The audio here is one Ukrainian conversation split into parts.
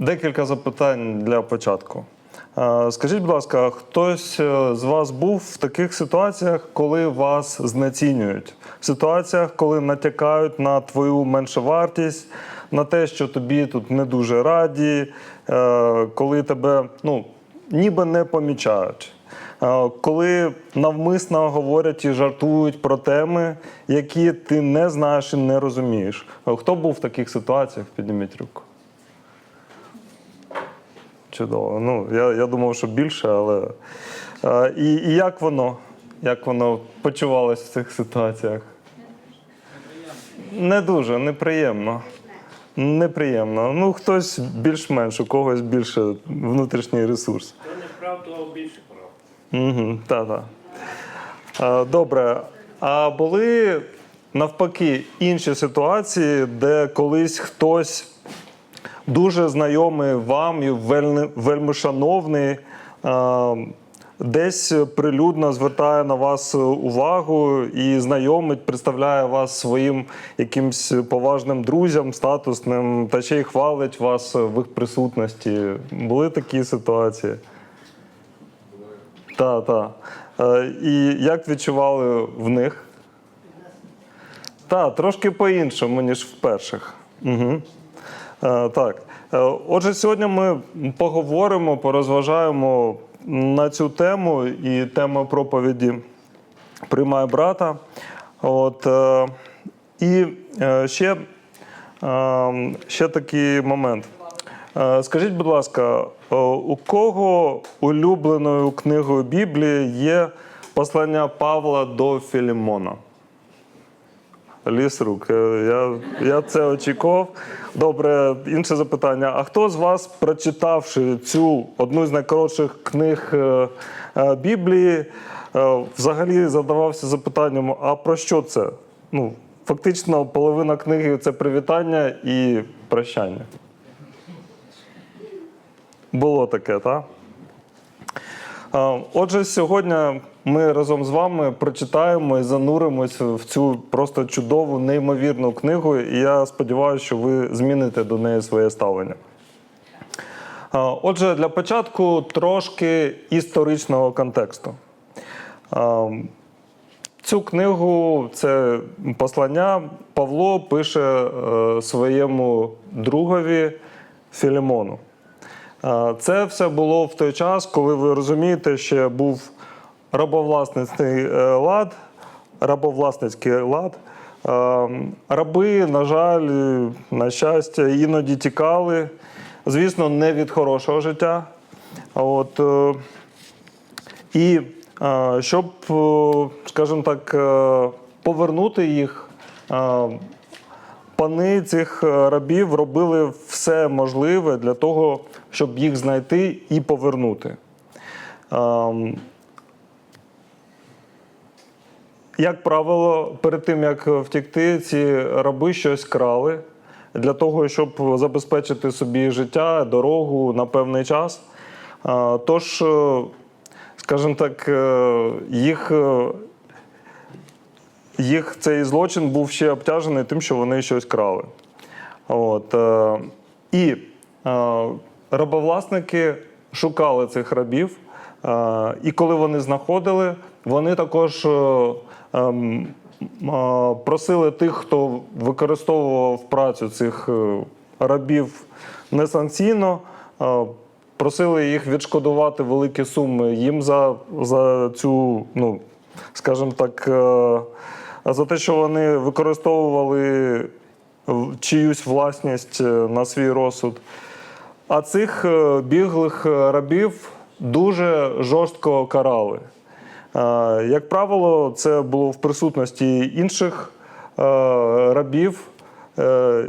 Декілька запитань для початку. Е, Скажіть, будь ласка, хтось е, з вас був в таких ситуаціях, коли вас знецінюють? В ситуаціях, коли натякають на твою меншовартість, на те, що тобі тут не дуже раді, е, коли тебе ну, ніби не помічають. Коли навмисно говорять і жартують про теми, які ти не знаєш і не розумієш. Хто був в таких ситуаціях? Підніміть руку. Чудово. Ну, я, я думав, що більше, але. Е, і, і як воно? Як воно почувалось в цих ситуаціях? Не дуже, неприємно. Неприємно. Ну, хтось більш-менш, у когось більше внутрішній ресурс. Хто не прав, того більше прав. Угу, та-та. Добре. А були навпаки інші ситуації, де колись хтось дуже знайомий вам і вельми, вельми шановний, е, десь прилюдно звертає на вас увагу і знайомить, представляє вас своїм якимсь поважним друзям, статусним, та ще й хвалить вас в їх присутності. Були такі ситуації? Так, так. Е, І як відчували в них? Так, трошки по-іншому, ніж в перших. Угу. Так. Е, Отже, сьогодні ми поговоримо, порозважаємо на цю тему і тема проповіді приймає брата. От, е, і е, ще, ще такий момент. Скажіть, будь ласка, у кого улюбленою книгою Біблії є послання Павла до Філімона? Ліс рук. Е, Я, я це очікував. Добре, інше запитання. А хто з вас, прочитавши цю одну з найкоротших книг е, е, Біблії, взагалі задавався запитанням: а про що це? Ну, фактично, половина книги це привітання і прощання. Було таке, так? Отже, сьогодні ми разом з вами прочитаємо і зануримось в цю просто чудову, неймовірну книгу. І я сподіваюся, що ви зміните до неї своє ставлення. Отже, для початку трошки історичного контексту. Цю книгу, це послання, Павло пише е, своєму другові Філімону. Це все було в той час, коли ви розумієте, ще був рабовласницький е, лад, рабовласницький лад. Е, Раби, на жаль, на щастя, іноді тікали. Звісно, не від хорошого життя. От, е, і е, щоб, скажімо так, повернути їх, пани цих рабів робили все можливе для того, щоб їх знайти і повернути. Як правило, перед тим як втекти, ці раби щось крали для того, щоб забезпечити собі життя, дорогу на певний час. Тож, е, скажімо так, е, їх, е, їх цей злочин був ще обтяжений тим, що вони щось крали. От, і рабовласники шукали цих рабів, і коли вони знаходили, вони також просили тих, хто використовував працю цих е, рабів несанкційно, е, просили їх відшкодувати великі суми їм за, за цю, ну, скажімо так, е, за те, що вони використовували чиюсь власність на свій розсуд. А цих біглих рабів дуже жорстко карали. Е, Як правило, це було в присутності інших е, рабів. Е,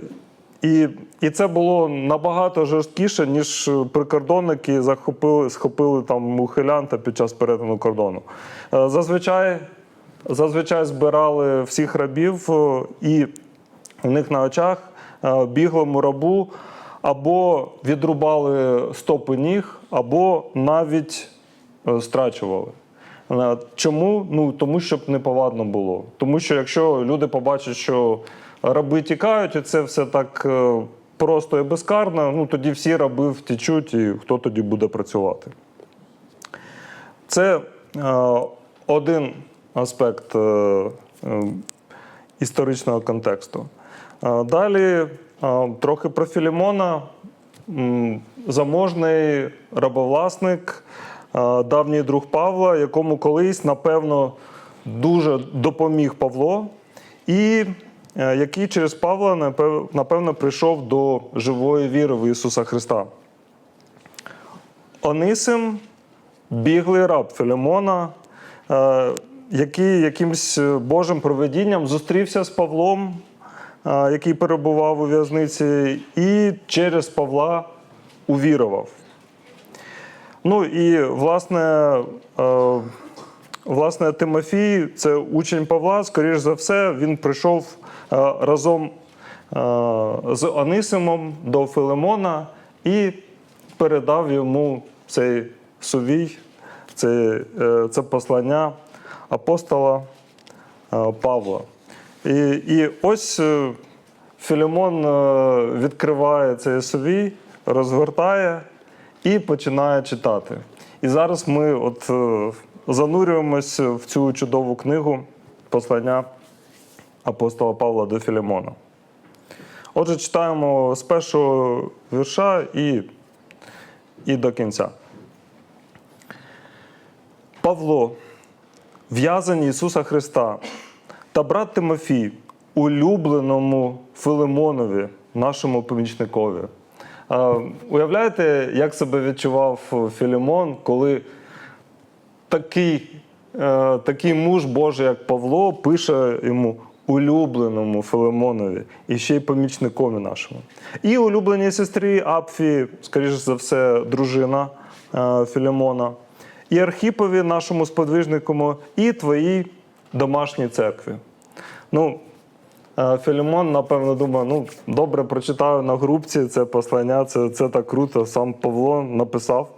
І, і це було набагато жорсткіше, ніж прикордонники захопили, схопили там ухилянта під час перетину кордону. Зазвичай, зазвичай збирали всіх рабів і у них на очах біглому рабу або відрубали стопи ніг, або навіть страчували. Чому? Ну тому, щоб неповадно було. Тому що якщо люди побачать, що раби тікають, і це все так е, просто і безкарно, ну тоді всі раби втічуть, і хто тоді буде працювати. Це е, один аспект е, е, історичного контексту. Е, далі е, трохи про Філімона. Заможний рабовласник, давній друг Павла, якому колись, напевно, дуже допоміг Павло, і е, який через Павла, напевно, прийшов до живої віри в Ісуса Христа. Онисим біглий раб Філімона, е, який якимсь Божим проведінням зустрівся з Павлом, е, який перебував у в'язниці, і через Павла увірував. Ну і власне, е, власне, Тимофій, це учень Павла, скоріш за все, він прийшов е, разом е, з Онисимом до Филимона і передав йому цей сувій, це, це послання апостола Павла. І, і ось Філімон відкриває цей сувій, розгортає і починає читати. І зараз ми от е, занурюємось в цю чудову книгу послання апостола Павла до Філімона. Отже, читаємо з першого вірша і, і до кінця. Павло, в'язані Ісуса Христа, та брат Тимофій, улюбленому Филимонові, нашому помічникові. Е, Уявляєте, як себе відчував Філімон, коли такий, е, такий муж Божий, як Павло, пише йому улюбленому Филимонові і ще й помічникові нашому. І улюбленій сестрі Апфі, скоріш за все, дружина е, Філімона, і Архіпові, нашому сподвижнику, і твоїй домашній церкві. Ну, е, Філімон, напевно, думає, ну, добре прочитаю на групці це послання, це, це так круто. Сам Павло написав.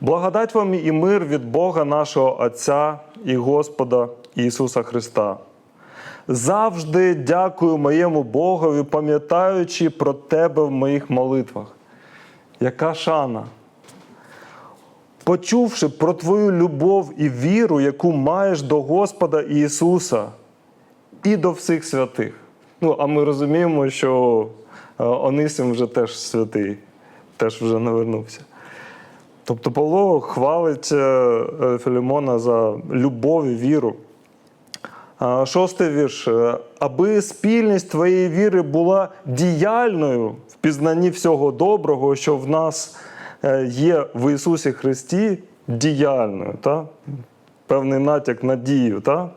Благодать вам і мир від Бога нашого Отця і Господа Ісуса Христа. Завжди дякую моєму Богові, пам'ятаючи про тебе в моїх молитвах. Яка шана! Почувши про твою любов і віру, яку маєш до Господа Ісуса і до всіх святих. Ну, а ми розуміємо, що е, Онисим вже теж святий, теж вже навернувся. Тобто Павло хвалить е, е, Філімона за любов і віру. Шостий вірш. Аби спільність твоєї віри була діяльною в пізнанні всього доброго, що в нас є в Ісусі Христі, діяльною. Та? Певний натяк на дію. Та?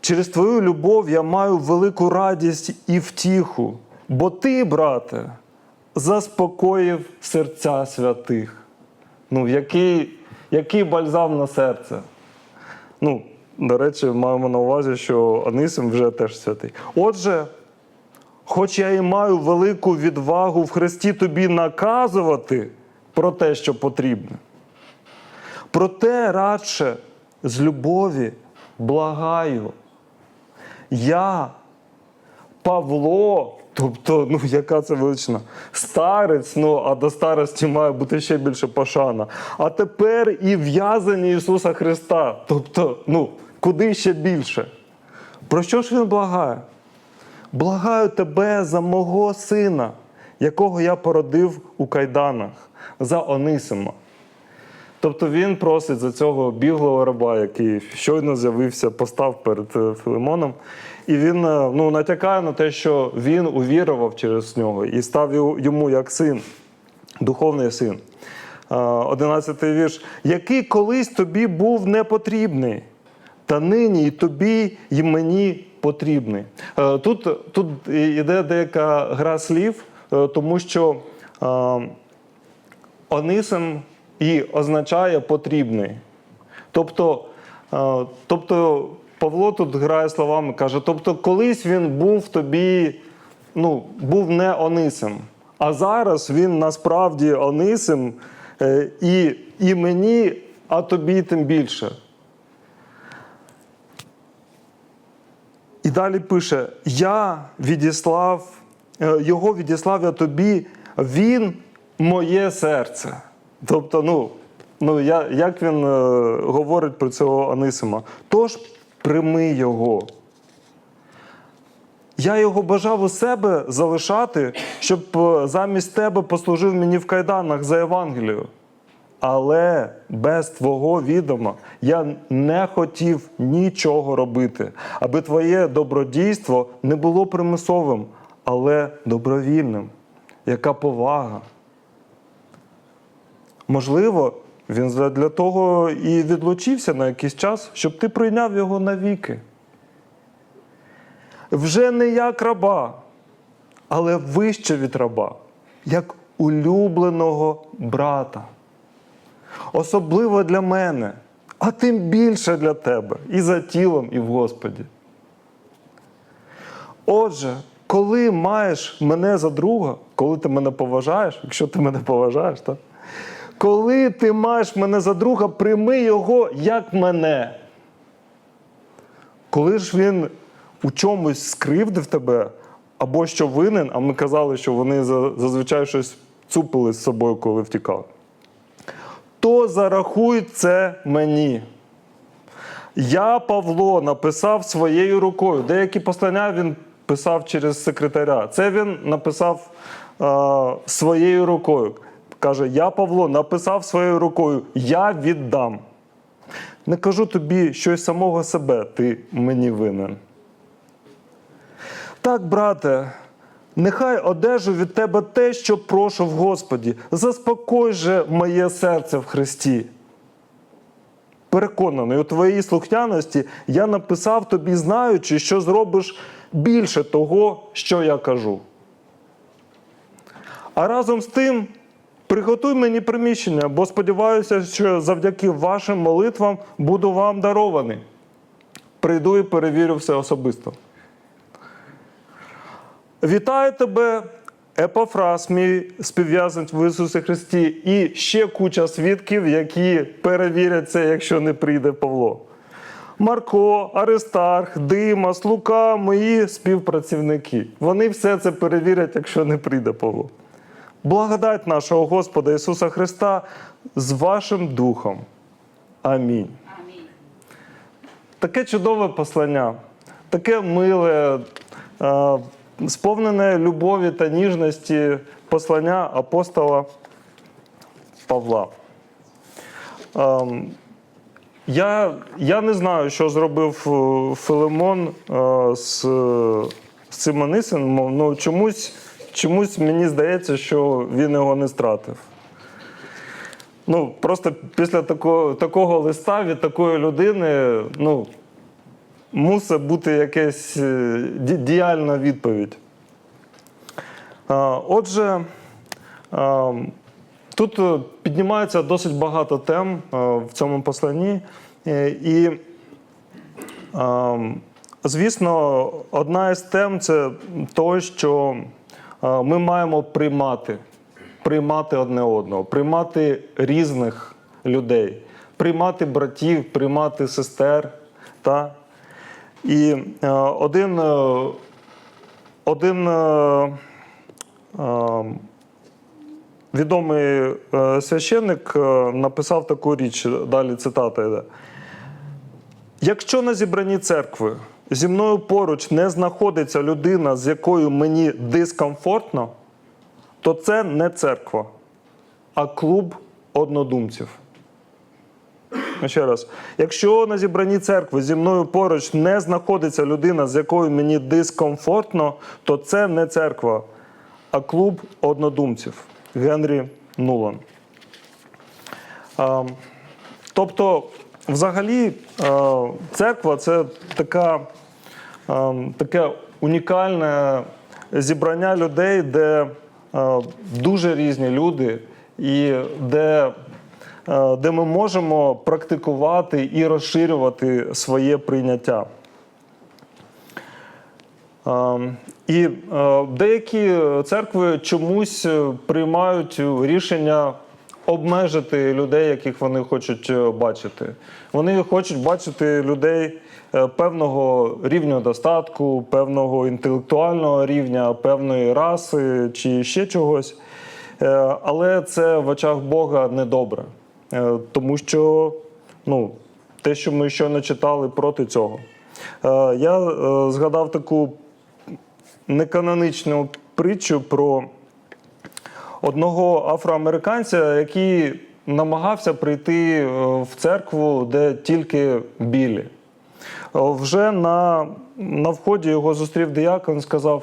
Через твою любов я маю велику радість і втіху, бо ти, брате, заспокоїв серця святих. Ну, який, який бальзам на серце. Ну, до речі, маємо на увазі, що Анисим вже теж святий. Отже, хоч я і маю велику відвагу в Христі тобі наказувати про те, що потрібне. Проте радше з любові благаю. Я, Павло, тобто, ну яка це величина, старець, ну а до старості має бути ще більше пошана. А тепер і в'язані Ісуса Христа. Тобто, ну, куди ще більше? Про що ж він благає? Благаю тебе за мого сина, якого я породив у кайданах, за Онисима. Тобто він просить за цього біглого раба, який щойно з'явився, постав перед е, Филимоном. І він е, ну, натякає на те, що він увірував через нього і став йому як син, духовний син. Е, Одинадцятий вірш. Який колись тобі був непотрібний, та нині і тобі, і мені потрібний. Е, Тут, тут йде деяка гра слів, е, тому що. е, Онисим і означає потрібний. Тобто, е, тобто Павло тут грає словами, каже: тобто, колись він був тобі, ну, був не Онисим, а зараз він насправді Онисим е, і, і мені, а тобі тим більше. І далі пише: Я відіслав е, його відіслав я тобі, він моє серце. Тобто, ну, ну я, як він е, говорить про цього Анисима? Тож прийми його. Я його бажав у себе залишати, щоб е, замість тебе послужив мені в кайданах за Євангелію. Але без твого відома я не хотів нічого робити, аби твоє добродійство не було примусовим, але добровільним. Яка повага? Можливо, він для того і відлучився на якийсь час, щоб ти прийняв його навіки. Вже не як раба, але вище від раба, як улюбленого брата. Особливо для мене, а тим більше для тебе, і за тілом, і в Господі. Отже, коли маєш мене за друга, коли ти мене поважаєш, якщо ти мене поважаєш, так? Коли ти маєш мене за друга, прийми його як мене. Коли ж він у чомусь скривдив тебе, або що винен, а ми казали, що вони зазвичай щось цупили з собою, коли втікали, то зарахуй це мені. Я, Павло, написав своєю рукою. Деякі послання він писав через секретаря. Це він написав е, своєю рукою. Каже: Я, Павло, написав своєю рукою, я віддам. Не кажу тобі щось самого себе, ти мені винен. Так, брате, нехай одержу від тебе те, що прошу в Господі. Заспокой же моє серце в Христі. Переконаний, у твоїй слухняності я написав тобі, знаючи, що зробиш більше того, що я кажу. А разом з тим, приготуй мені приміщення, бо сподіваюся, що завдяки вашим молитвам буду вам дарований. Прийду і перевірю все особисто. Вітаю тебе, Епофраз, мій співв'язаний в Ісусі Христі, і ще куча свідків, які перевірять це, якщо не прийде Павло. Марко, Аристарх, Димас, Лука, мої співпрацівники. Вони все це перевірять, якщо не прийде Павло. Благодать нашого Господа Ісуса Христа з вашим духом. Амінь. Амінь. Таке чудове послання, таке миле, е, сповнене любові та ніжності послання апостола Павла. Ем, Я, я не знаю, що зробив е, Филимон е, з, з цим Анисимом, але чомусь, чомусь мені здається, що він його не стратив. Ну, просто після такого, такого листа від такої людини, ну, мусить бути якась е, діяльна відповідь. Отже, тут е, піднімається досить багато тем е, в цьому посланні. І, звісно, одна із тем це то, що ми маємо приймати, приймати одне одного, приймати різних людей, приймати братів, приймати сестер. Та? І е, один, е, один е, відомий священник написав таку річ, далі цитата йде. Якщо на зібранні церкви зі мною поруч не знаходиться людина, з якою мені дискомфортно, то це не церква, а клуб однодумців. Ще раз, якщо на зібранні церкви зі мною поруч не знаходиться людина, з якою мені дискомфортно, то це не церква, а клуб однодумців Генрі Нулан. Тобто, взагалі, церква це така, таке унікальне зібрання людей, де дуже різні люди, і де е, де ми можемо практикувати і розширювати своє прийняття. Е, І е, деякі церкви чомусь е, приймають рішення обмежити людей, яких вони хочуть е, бачити. Вони хочуть бачити людей е, певного рівня достатку, певного інтелектуального рівня, певної раси чи ще чогось. Е, Але це в очах Бога недобре. Тому що ну, те, що ми щойно читали проти цього. Я згадав таку неканонічну притчу про одного афроамериканця, який намагався прийти е, в церкву, де тільки білі. Е, Вже на, на вході його зустрів диякон сказав: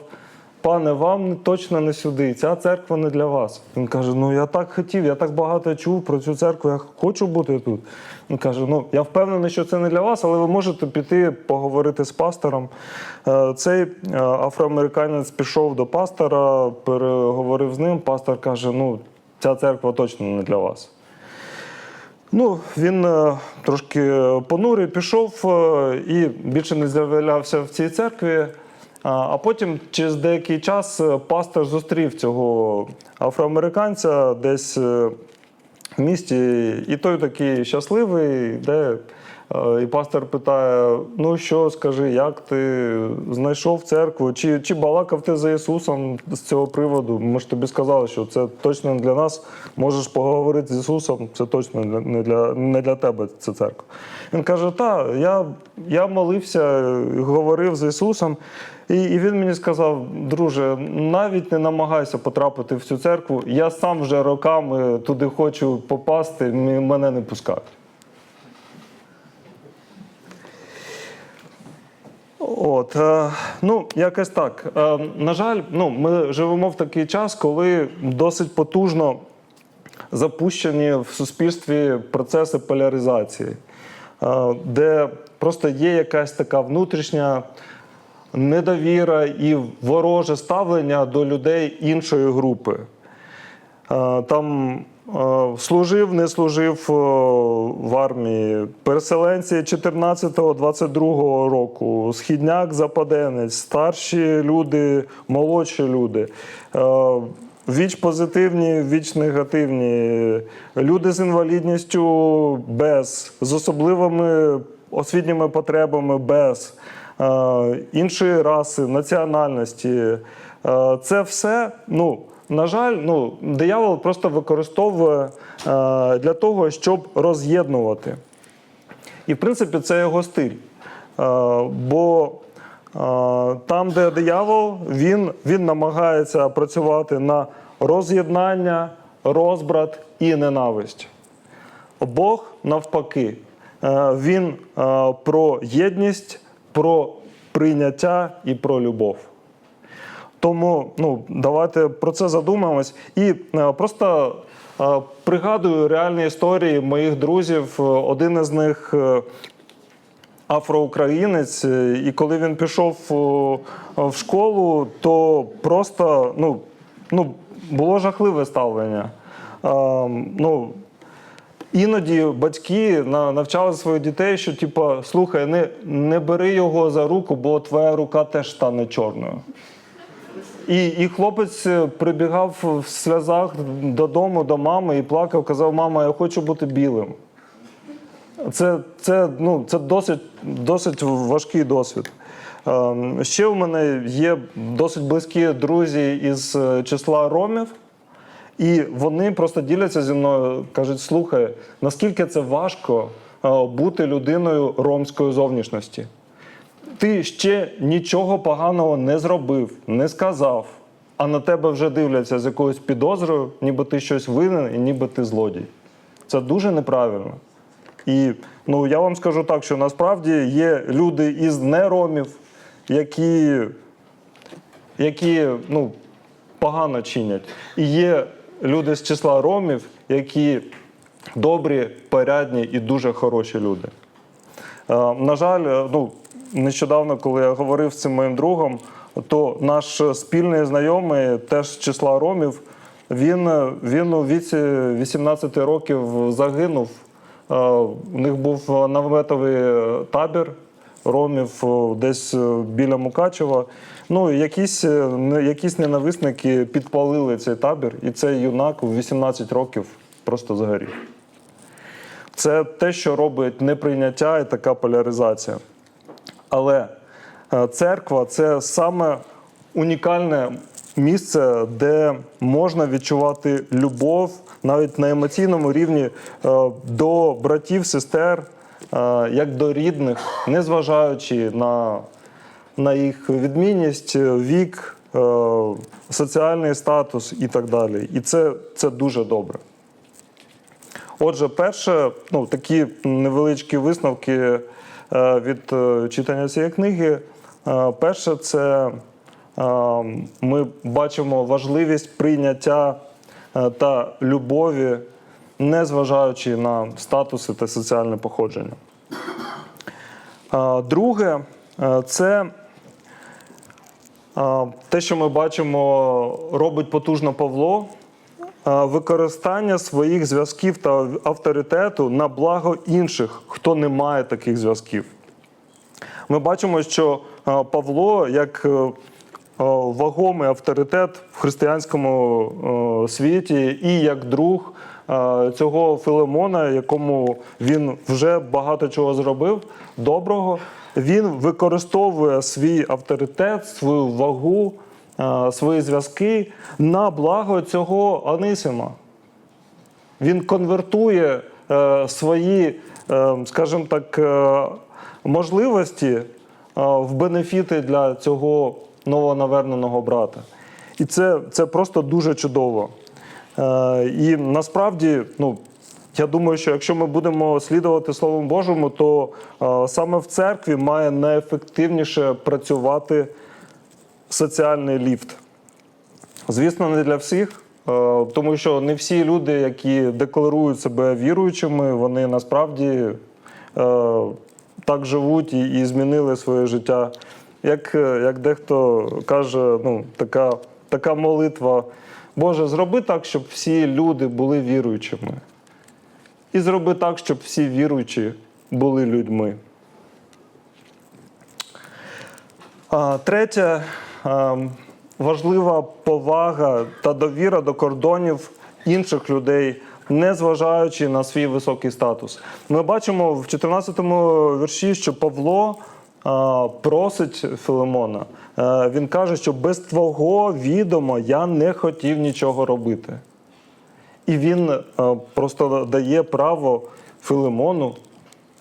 Пане, вам точно не сюди, ця церква не для вас. Він каже: Ну я так хотів, я так багато чув про цю церкву, я хочу бути тут. Він каже: Ну я впевнений, що це не для вас, але ви можете піти поговорити з пастором. Е, Цей е, афроамериканець пішов до пастора, переговорив з ним. Пастор каже: Ну, ця церква точно не для вас. Ну, він е, трошки понурий пішов і більше не з'являвся в цій церкві. А, потім, через деякий час, е, пастор зустрів цього афроамериканця десь е, в місті, і той такий щасливий, йде. Е, І пастор питає: ну що, скажи, як ти знайшов церкву? Чи, чи балакав ти за Ісусом з цього приводу? Ми ж тобі сказали, що це точно не для нас. Можеш поговорити з Ісусом, це точно не для- не для, тебе ця церква. Він каже: так, я, я молився, говорив з Ісусом. І, і він мені сказав, друже, навіть не намагайся потрапити в цю церкву. Я сам вже роками туди хочу попасти, мене не пускають. От, е, ну, якось так. Е, на жаль, ну, ми живемо в такий час, коли досить потужно запущені в суспільстві процеси поляризації, е, де просто є якась така внутрішня недовіра і вороже ставлення до людей іншої групи. Там служив, не служив е, в армії. Переселенці 14-22 року, східняк, западенець, старші люди, молодші люди. Е, Віч позитивні, віч негативні, люди з інвалідністю без, з особливими освітніми потребами без, е, іншої раси, національності. Е, Це все, ну, на жаль, ну, диявол просто використовує е, для того, щоб роз'єднувати. І, в принципі, це його стиль. Е, Бо е, там, де диявол, він, він намагається працювати на роз'єднання, розбрат і ненависть. Бог навпаки, він про єдність, про прийняття і про любов. Тому ну, давайте про це задумаємось. І е, просто е, пригадую реальні історії моїх друзів. Один із них е, афроукраїнець, і коли він пішов в школу, то просто ну, ну, було жахливе ставлення. Ну, Іноді батьки навчали своїх дітей, що типу, слухай, не, не бери його за руку, бо твоя рука теж стане чорною. І, і хлопець е, прибігав в сльозах додому до мами і плакав, казав: мама, я хочу бути білим. Це, це, ну, це досить, досить важкий досвід. Ем, Ще у мене є досить близькі друзі із е, числа ромів. І вони просто діляться зі мною, кажуть: слухай, наскільки це важко е, бути людиною ромської зовнішності. Ти ще нічого поганого не зробив, не сказав, а на тебе вже дивляться з якоюсь підозрою, ніби ти щось винен і ніби ти злодій. Це дуже неправильно. І ну, я вам скажу так, що насправді є люди із неромів, які, які ну, погано чинять. І є люди з числа ромів, які добрі, порядні і дуже хороші люди. Е, На жаль, е, ну, нещодавно, коли я говорив з цим моїм другом, то наш спільний знайомий, теж числа ромів, він, він у віці 18 років загинув. Е, У них був наметовий е, табір ромів е, десь біля Мукачева. Ну, якісь, якісь ненависники підпалили цей табір, і цей юнак у 18 років просто згорів. Це те, що робить неприйняття і така поляризація. Але е, церква це саме унікальне місце, де можна відчувати любов навіть на емоційному рівні е, до братів, сестер, е, як до рідних, незважаючи на, на їх відмінність, вік, соціальний статус і так далі. І це, це дуже добре. Отже, перше, ну, такі невеличкі висновки е, від е, читання цієї книги. Е, Перше, це ми бачимо важливість прийняття та любові, незважаючи на статуси та соціальне походження. Друге, це те, що ми бачимо, робить потужно Павло використання своїх зв'язків та авторитету на благо інших, хто не має таких зв'язків. Ми бачимо, що е, Павло, як е, е, вагомий авторитет в християнському е, світі, і як друг е, цього Филимона, якому він вже багато чого зробив доброго, він використовує свій авторитет, свою вагу, е, свої зв'язки на благо цього Анисима. Він конвертує е, свої, е, скажімо так, е, можливості е, в бенефіти для цього новонаверненого брата. І це, це просто дуже чудово. Е, і насправді, ну, я думаю, що якщо ми будемо слідувати Словом Божому, то е, саме в церкві має найефективніше працювати соціальний ліфт. Звісно, не для всіх, е, тому що не всі люди, які декларують себе віруючими, вони насправді е, так живуть і, змінили своє життя. Як, е, як дехто каже, ну, така, така молитва. Боже, зроби так, щоб всі люди були віруючими. І зроби так, щоб всі віруючі були людьми. А, Третє, важлива повага та довіра до кордонів інших людей, незважаючи на свій високий статус. Ми бачимо в 14-му вірші, що Павло а, просить Филимона. Е, Він каже, що без твого відома я не хотів нічого робити. І він е, просто дає право Филимону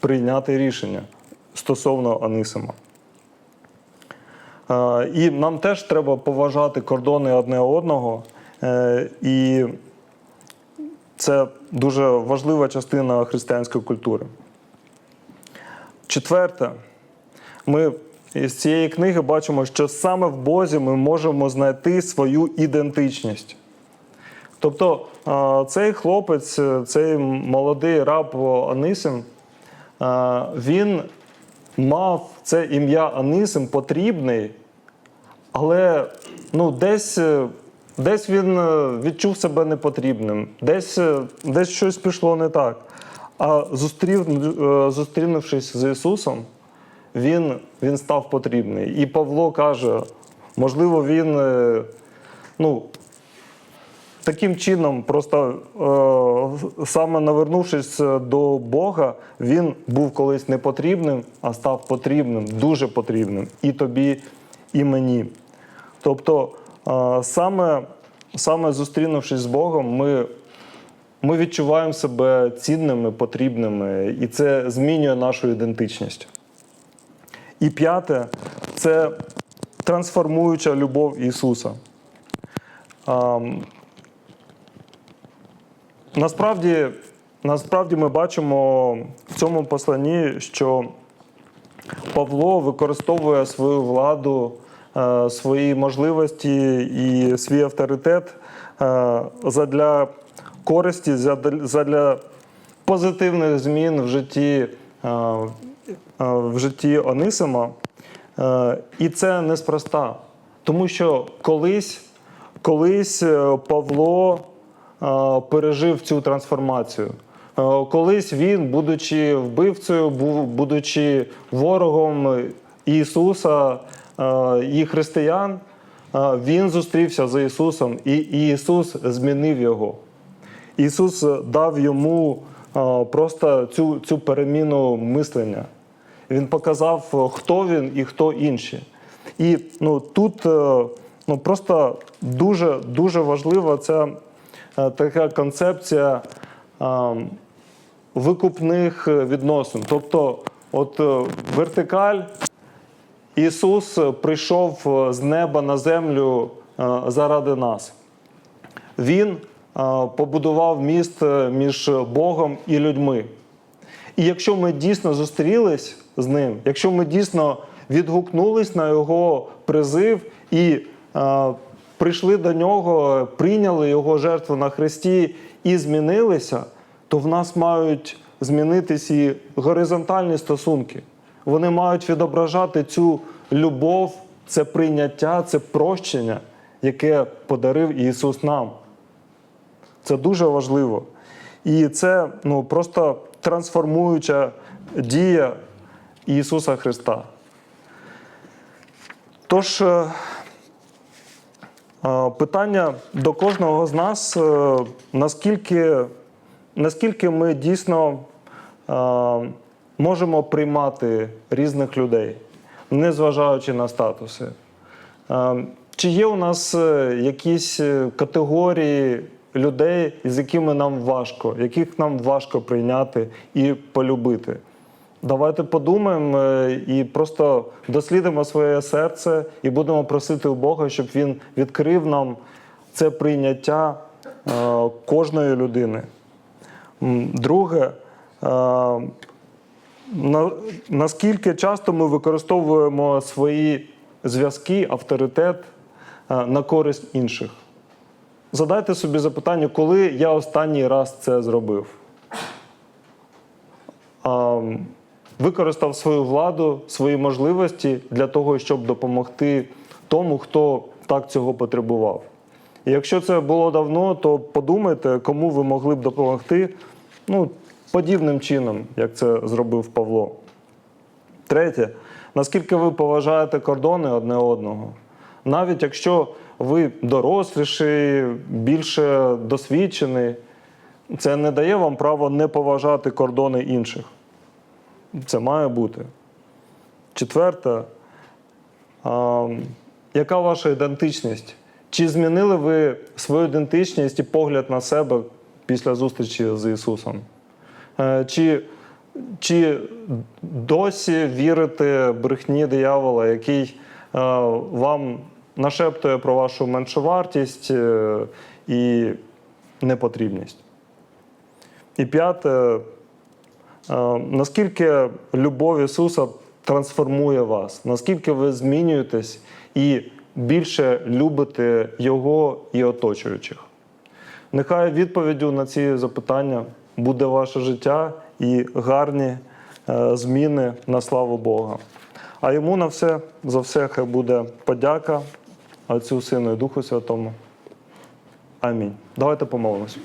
прийняти рішення стосовно Анисима. Е, І нам теж треба поважати кордони одне одного. Е, І це дуже важлива частина християнської культури. Четверте, ми з цієї книги бачимо, що саме в Бозі ми можемо знайти свою ідентичність. Тобто е, цей хлопець, цей молодий раб Анисим, він мав це ім'я Анисим потрібний, але ну, десь, е, десь він е, відчув себе непотрібним, десь, е, десь щось пішло не так. А зустрів, зустрінувшись з Ісусом, він, він став потрібний. І Павло каже, можливо, він ну, таким чином, просто е, саме навернувшись до Бога, він був колись не потрібним, а став потрібним, дуже потрібним і тобі, і мені. Тобто, е, саме, саме зустрінувшись з Богом, ми, ми відчуваємо себе цінними, потрібними, і це змінює нашу ідентичність. І п'яте це трансформуюча любов Ісуса. Ам, Насправді, насправді ми бачимо в цьому посланні, що Павло використовує свою владу, е, свої можливості і свій авторитет е, задля користі, задля- позитивних змін в житті, е, в житті Онисима. І це неспроста. Тому що колись, колись Павло пережив цю трансформацію. Е, Колись він, будучи вбивцею, будучи ворогом Ісуса е, і християн, е, він зустрівся з Ісусом, і Ісус змінив його. Ісус дав йому е, просто цю, цю переміну мислення. Він показав, е, хто він і хто інші. І ну, тут е, ну, просто дуже, дуже важлива ця е, така концепція е, викупних е, відносин. Тобто, от е, вертикаль Ісус е, прийшов е, з неба на землю е, заради нас. Він е, побудував міст е, між Богом і людьми. І якщо ми дійсно зустрілись з ним, якщо ми дійсно відгукнулись на його призив і е, прийшли до нього, прийняли його жертву на Христі і змінилися, то в нас мають змінитись і горизонтальні стосунки. Вони мають відображати цю любов, це прийняття, це прощення, яке подарив Ісус нам. Це дуже важливо. І це ну, просто трансформуюча дія Ісуса Христа. Тож, е, питання до кожного з нас, е, наскільки, наскільки ми дійсно е, можемо приймати різних людей, незважаючи на статуси. Е, Чи є у нас якісь категорії людей, з якими нам важко, яких нам важко прийняти і полюбити? Давайте подумаємо е, і просто дослідимо своє серце і будемо просити у Бога, щоб Він відкрив нам це прийняття е, кожної людини. Друге, е, наскільки часто ми використовуємо свої зв'язки, авторитет на користь інших? Задайте собі запитання, коли я останній раз це зробив. Використав свою владу, свої можливості для того, щоб допомогти тому, хто так цього потребував. І якщо це було давно, то подумайте, кому ви могли б допомогти ну, подібним чином, як це зробив Павло. Третє, наскільки ви поважаєте кордони одне одного, навіть якщо ви доросліші, більше досвідчені, це не дає вам право не поважати кордони інших. Це має бути. Четверте, а, яка ваша ідентичність? Чи змінили ви свою ідентичність і погляд на себе після зустрічі з Ісусом? Е, Чи, чи досі вірите брехні диявола, який е, вам нашептує про вашу меншовартість е, і непотрібність? І п'яте, Наскільки любов Ісуса трансформує вас? Наскільки ви змінюєтесь і більше любите Його і оточуючих? Нехай відповіддю на ці запитання буде ваше життя і гарні е, зміни на славу Бога. А йому на все за все хай буде подяка Отцю, Сину і Духу Святому. Амінь. Давайте помолимось.